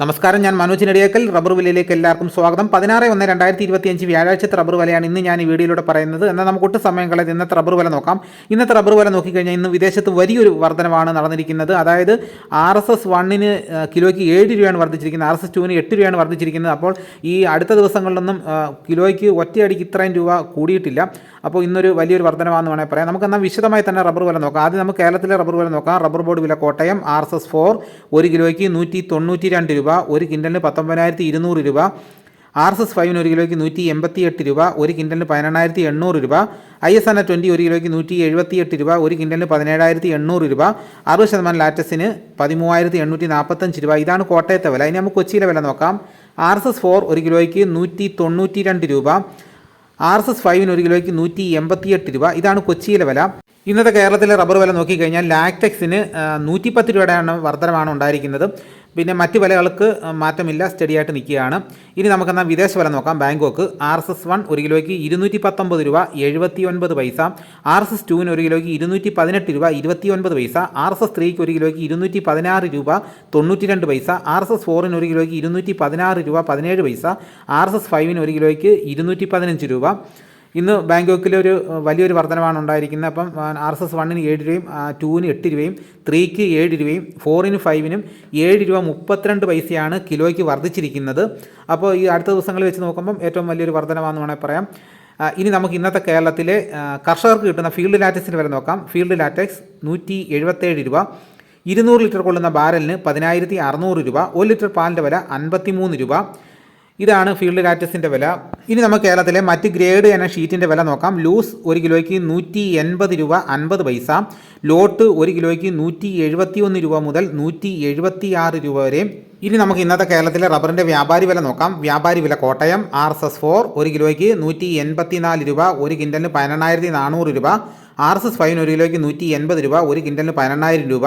നമസ്കാരം ഞാൻ മനോജ് നെടിയേക്കൽ. റബ്ബർ വിലയിലേക്ക് എല്ലാവർക്കും സ്വാഗതം. പതിനാറ് ഒന്ന് രണ്ടായിരത്തി ഇരുപത്തിയഞ്ച് വ്യാഴാഴ്ചത്തെ റബ്ബർ വിലയാണ് ഇന്ന് ഞാൻ ഈ വീഡിയോയിലൂടെ പറയുന്നത്. എന്നാൽ നമുക്ക് ഒട്ടും സമയം കളയത് ഇന്നത്തെ റബ്ബർ വില നോക്കാം. ഇന്നത്തെ റബ്ബർ വില നോക്കിക്കഴിഞ്ഞാൽ ഇന്ന് വിദേശത്ത് വലിയൊരു വർധനമാണ് നടന്നിരിക്കുന്നത്. അതായത് ആർ എസ് എസ് വണ്ണിന് കിലോയ്ക്ക് ഏഴ് രൂപയാണ് വർദ്ധിച്ചിരിക്കുന്നത്. ആർ എസ് എസ് ടുവിന് എട്ട് രൂപയാണ് വർദ്ധിച്ചിരിക്കുന്നത്. അപ്പോൾ ഈ അടുത്ത ദിവസങ്ങളിലൊന്നും കിലോയ്ക്ക് ഒറ്റയടിക്ക് ഇത്രയും രൂപ കൂടിയിട്ടില്ല. അപ്പോൾ ഇന്നൊരു വലിയൊരു വർധനമാണെന്ന് വേണമെങ്കിൽ പറയാം. നമുക്ക് എന്നാൽ വിശദമായി തന്നെ റബ്ബർ വില നോക്കാം. ആദ്യം നമുക്ക് കേരളത്തിലെ റബ്ബർ വില നോക്കാം. റബ്ബർ ബോർഡ് വില Kottayam R S S four ഒരു കിലോയ്ക്ക് നൂറ്റി തൊണ്ണൂറ്റി രണ്ട് രൂപ. ഒരു കിൻഡലിന് പത്തൊമ്പതിനായിരത്തി ഇരുന്നൂറ് രൂപ ആർ എസ് എസ് ഫൈവിന് ഒരു കിലോയ്ക്ക് നൂറ്റി എൺപത്തി എട്ട് രൂപ ഒരു കിൻഡലിന് പതിനെണ്ണായിരത്തി എണ്ണൂറ് രൂപ ഐ എസ് എൻ ട്വന്റി ഒരു കിലോയ്ക്ക് നൂറ്റി എഴുപത്തി എട്ട് രൂപ ഒരു കിൻഡലിന് പതിനേഴായിരത്തി എണ്ണൂറ് രൂപ അറുപത് ശതമാനം ലാറ്റസിന് പതിമൂവായിരത്തി എണ്ണൂറ്റി നാൽപ്പത്തഞ്ച് രൂപ. ഇതാണ് കോട്ടയത്തെ വില. ഇനി നമുക്ക് കൊച്ചിയിലെ വില നോക്കാം. ആർ എസ് എസ് ഫോർ ഒരു കിലോയ്ക്ക് നൂറ്റി തൊണ്ണൂറ്റി രണ്ട് രൂപ ആർ എസ് എസ് ഫൈവിന് ഒരു കിലോയ്ക്ക് നൂറ്റി എൺപത്തിയെട്ട് രൂപ. ഇതാണ് കൊച്ചിയിലെ വില. ഇന്നത്തെ കേരളത്തിലെ റബ്ബർ വില നോക്കിക്കഴിഞ്ഞാൽ ലാക്ടെക്സിന് നൂറ്റിപ്പത്ത് രൂപയുടെയാണ് വർധനമാണ് ഉണ്ടായിരിക്കുന്നത്. പിന്നെ മറ്റ് വിലകൾക്ക് മാറ്റമില്ല സ്റ്റഡി ആയിട്ട് നിൽക്കുകയാണ്. ഇനി നമുക്കെന്നാൽ വിദേശ വില നോക്കാം. Bangkok R S S one ഒരു കിലോയ്ക്ക് ഇരുന്നൂറ്റി പത്തൊമ്പത് രൂപ എഴുപത്തി ഒൻപത് പൈസ. ആർ എസ് എസ് ടുവിന് ഒരു കിലോയ്ക്ക് ഇരുന്നൂറ്റി പതിനെട്ട് രൂപ ഇരുപത്തി ഒൻപത് പൈസ. ആർ എസ് എസ് ത്രീക്ക് ഒരു കിലോയ്ക്ക് ഇരുന്നൂറ്റി പതിനാറ് രൂപ തൊണ്ണൂറ്റി രണ്ട് പൈസ. ആർ എസ് എസ് ഫോറിന് ഒരു കിലോയ്ക്ക് ഇരുന്നൂറ്റി പതിനാറ് രൂപ പതിനേഴ് പൈസ. ആർ എസ് എസ് ഫൈവിന് ഒരു കിലോയ്ക്ക് ഇരുന്നൂറ്റി പതിനഞ്ച് രൂപ. ഇന്ന് ബാങ്കോക്കിൽ ഒരു വലിയൊരു വർധനമാണ് ഉണ്ടായിരിക്കുന്നത്. അപ്പം ആർ എസ് എസ് വണ്ണിന് ഏഴ് രൂപയും ടൂവിന് എട്ട് രൂപയും ത്രീക്ക് ഏഴ് രൂപയും ഫോറിന് ഫൈവിനും ഏഴ് രൂപ മുപ്പത്തിരണ്ട് പൈസയാണ് കിലോയ്ക്ക് വർദ്ധിച്ചിരിക്കുന്നത്. അപ്പോൾ ഈ അടുത്ത ദിവസങ്ങളിൽ വെച്ച് നോക്കുമ്പം ഏറ്റവും വലിയൊരു വർധനമാണെന്ന് വേണമെങ്കിൽ പറയാം. ഇനി നമുക്ക് ഇന്നത്തെ കേരളത്തിലെ കർഷകർക്ക് കിട്ടുന്ന ഫീൽഡ് ലാറ്റക്സിന്റെ വരെ നോക്കാം. ഫീൽഡ് ലാറ്റക്സ് നൂറ്റി എഴുപത്തേഴ് രൂപ ഇരുന്നൂറ് ലിറ്റർ കൊള്ളുന്ന ബാരലിന് പതിനായിരത്തി അറുന്നൂറ് രൂപ ഒരു ലിറ്റർ പാലിന്റെ വില അൻപത്തിമൂന്ന് രൂപ ഇതാണ് ഫീൽഡ് കാറ്റസിന്റെ വില. ഇനി നമുക്ക് കേരളത്തിലെ മറ്റ് ഗ്രേഡ് എന്ന ഷീറ്റിന്റെ വില നോക്കാം. ലൂസ് ഒരു കിലോയ്ക്ക് നൂറ്റി എൺപത് രൂപ അൻപത് പൈസ. ലോട്ട് ഒരു കിലോയ്ക്ക് നൂറ്റി എഴുപത്തി ഒന്ന് രൂപ മുതൽ നൂറ്റി എഴുപത്തി ആറ് രൂപ വരെ. ഇനി നമുക്ക് ഇന്നത്തെ കേരളത്തിലെ റബ്ബറിന്റെ വ്യാപാരി വില നോക്കാം. വ്യാപാരി വില Kottayam R S S four ഒരു കിലോയ്ക്ക് നൂറ്റി എൺപത്തി നാല് രൂപ ഒരു കിൻഡലിന് പതിനെണ്ണായിരത്തി നാനൂറ് രൂപ. ആർ എസ് എസ് ഫൈൻ ഒരു കിലോയ്ക്ക് നൂറ്റി എൺപത് രൂപ ഒരു കിൻഡലിന് പതിനെണ്ണായിരം രൂപ.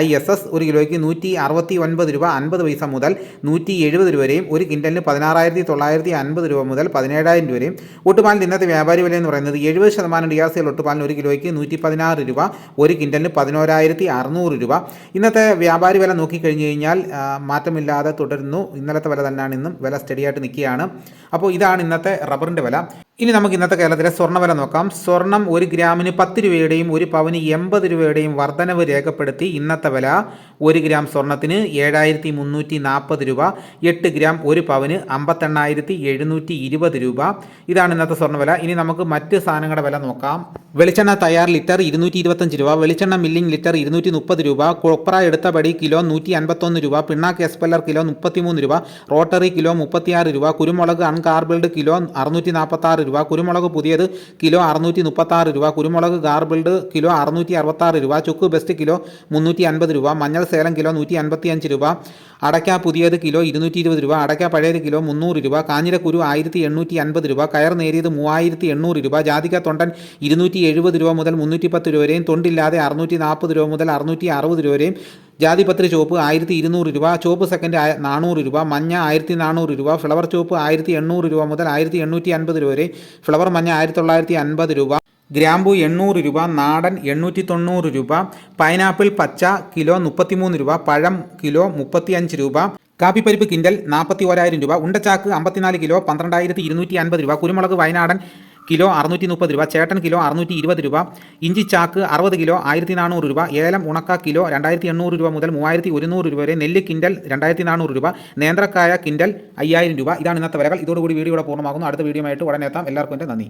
ഐ എസ് എസ് ഒരു കിലോയ്ക്ക് നൂറ്റി അറുപത്തി ഒൻപത് രൂപ അൻപത് പൈസ മുതൽ നൂറ്റി എഴുപത് രൂപ വരെയും ഒരു കിൻഡലിന് പതിനാറായിരത്തി തൊള്ളായിരത്തി അൻപത് രൂപ മുതൽ പതിനേഴായിരം രൂപ വരെയും. ഒട്ടുപാലിന്റെ ഇന്നത്തെ വ്യാപാരി വില എന്ന് പറയുന്നത് എഴുപത് ശതമാനം ഡി ആർ സി ഒട്ടുപാലിന് ഒരു കിലോയ്ക്ക് നൂറ്റി പതിനാറ് രൂപ ഒരു കിൻഡലിന് പതിനോരായിരത്തി അറുന്നൂറ് രൂപ. ഇന്നത്തെ വ്യാപാരി വില നോക്കിക്കഴിഞ്ഞ് കഴിഞ്ഞാൽ മാറ്റമില്ലാതെ തുടരുന്നു. ഇന്നലത്തെ വില തന്നെയാണ് ഇന്നും വില സ്റ്റഡിയായിട്ട് നിൽക്കുകയാണ്. അപ്പോൾ ഇതാണ് ഇന്നത്തെ റബ്ബറിന്റെ വില. ഇനി നമുക്ക് ഇന്നത്തെ കേരളത്തിലെ സ്വർണവില നോക്കാം. സ്വർണം ഒരു ഗ്രാമിന് പത്ത് രൂപയുടെയും ഒരു പവന് എൺപത് രൂപയുടെയും വർധനവ് രേഖപ്പെടുത്തി ഇന്നത്തെ വില ഒരു ഗ്രാം സ്വർണത്തിന് ഏഴായിരത്തി മുന്നൂറ്റി നാൽപ്പത് രൂപ എട്ട് ഗ്രാം ഒരു പവന് അമ്പത്തെണ്ണായിരത്തി എഴുന്നൂറ്റി ഇരുപത് രൂപ. ഇതാണ് ഇന്നത്തെ സ്വർണവില ഇനി നമുക്ക് മറ്റ് സാധനങ്ങളുടെ വില നോക്കാം. വെളിച്ചെണ്ണ തയ്യാർ ലിറ്റർ ഇരുന്നൂറ്റി ഇരുപത്തഞ്ച് രൂപ വെളിച്ചെണ്ണ മില്ലിംഗ് ലിറ്റർ ഇരുന്നൂറ്റി മുപ്പത് രൂപ കൊപ്ര എടുത്ത പടി കിലോ നൂറ്റി അൻപത്തൊന്ന് രൂപ പിണ്ണാക്ക് എസ്പെല്ലർ കിലോ മുപ്പത്തിമൂന്ന് രൂപ റോട്ടറി കിലോ മുപ്പത്തിയാറ് രൂപ കുരുമുളക് അൺകാർബിൾഡ് കിലോ അറുന്നൂറ്റി നാൽപ്പത്താറ് രൂപ കുരുമുളക് പുതിയത് കിലോ അറുന്നൂറ്റി മുപ്പത്താറ് രൂപ. കുരുമുളക് ഗാർബിൾഡ് കിലോ അറുന്നൂറ്റി അറുപത്താറ് രൂപ. ചുക്ക് ബെസ്റ്റ് കിലോ മുന്നൂറ്റി അൻപത് രൂപ. മഞ്ഞൾ സേലം കിലോ നൂറ്റി അൻപത്തി അഞ്ച് രൂപ. അടയ്ക്ക പുതിയത് കിലോ ഇരുന്നൂറ്റി ഇരുപത് രൂപ. അടയ്ക്ക പഴയത് കിലോ മുന്നൂറ് രൂപ. കാഞ്ഞിരക്കുരു ആയിരത്തി എണ്ണൂറ്റി അൻപത് രൂപ. കയർ നേരിയത് മൂവായിരത്തി എണ്ണൂറ് രൂപ. ജാതിക തൊണ്ടൻ ഇരുന്നൂറ്റി എഴുപത് രൂപ മുതൽ മുന്നൂറ്റി പത്ത് രൂപ വരെയും. തൊണ്ടില്ലാതെ അറുന്നൂറ്റി നാൽപ്പത് രൂപ മുതൽ അറുന്നൂറ്റി അറുപത് രൂപ വരെയും ജാതിപത്രി ചുവപ്പ് ആയിരത്തി ഇരുന്നൂറ് രൂപ ചുവപ്പ് സെക്കൻഡ് നാനൂറ് രൂപ മഞ്ഞ ആയിരത്തി നാനൂറ് രൂപ ഫ്ലവർ ചുവപ്പ് ആയിരത്തി എണ്ണൂറ് രൂപ മുതൽ ആയിരത്തി എണ്ണൂറ്റി അൻപത് രൂപ വരെ ഫ്ലവർ മഞ്ഞ ആയിരത്തി തൊള്ളായിരത്തി അൻപത് രൂപ ഗ്രാമ്പു എണ്ണൂറ് രൂപ നാടൻ എണ്ണൂറ്റി തൊണ്ണൂറ് രൂപ പൈനാപ്പിൾ പച്ച കിലോ മുപ്പത്തിമൂന്ന് രൂപ പഴം കിലോ മുപ്പത്തിയഞ്ച് രൂപ കാപ്പിപ്പരിപ്പ് കിൻഡൽ നാൽപ്പത്തി ഓരായിരം രൂപ ഉണ്ടച്ചാക്ക് അമ്പത്തിനാല് കിലോ പന്ത്രണ്ടായിരത്തി ഇരുന്നൂറ്റി അൻപത് രൂപ കുരുമുളക് വയനാടൻ കിലോ അറുന്നൂറ്റി മുപ്പത് രൂപ ചേട്ടൻ കിലോ അറുന്നൂറ്റി ഇരുപത് രൂപ ഇഞ്ചി ചാക്ക് അറുപത് കിലോ ആയിരത്തി നാനൂറ് രൂപ ഏലം ഉണക്ക കിലോ രണ്ടായിരത്തി എണ്ണൂറ് രൂപ മുതൽ മൂവായിരത്തി ഒരുന്നൂറ് രൂപ വരെ നെല്ല് കിൻഡൽ രണ്ടായിരത്തി നാനൂറ് രൂപ നേന്ത്രക്കായ കിൻഡൽ അയ്യായിരം രൂപ. ഇതാണ് ഇന്നത്തെ വിലകൾ. ഇതോടുകൂടി വീഡിയോ ഇവിടെ പൂർണമാകുന്നു. അടുത്ത വീഡിയോ ആയിട്ട് ഉടനെ എത്താം. എല്ലാവർക്കും എന്റെ നന്ദി.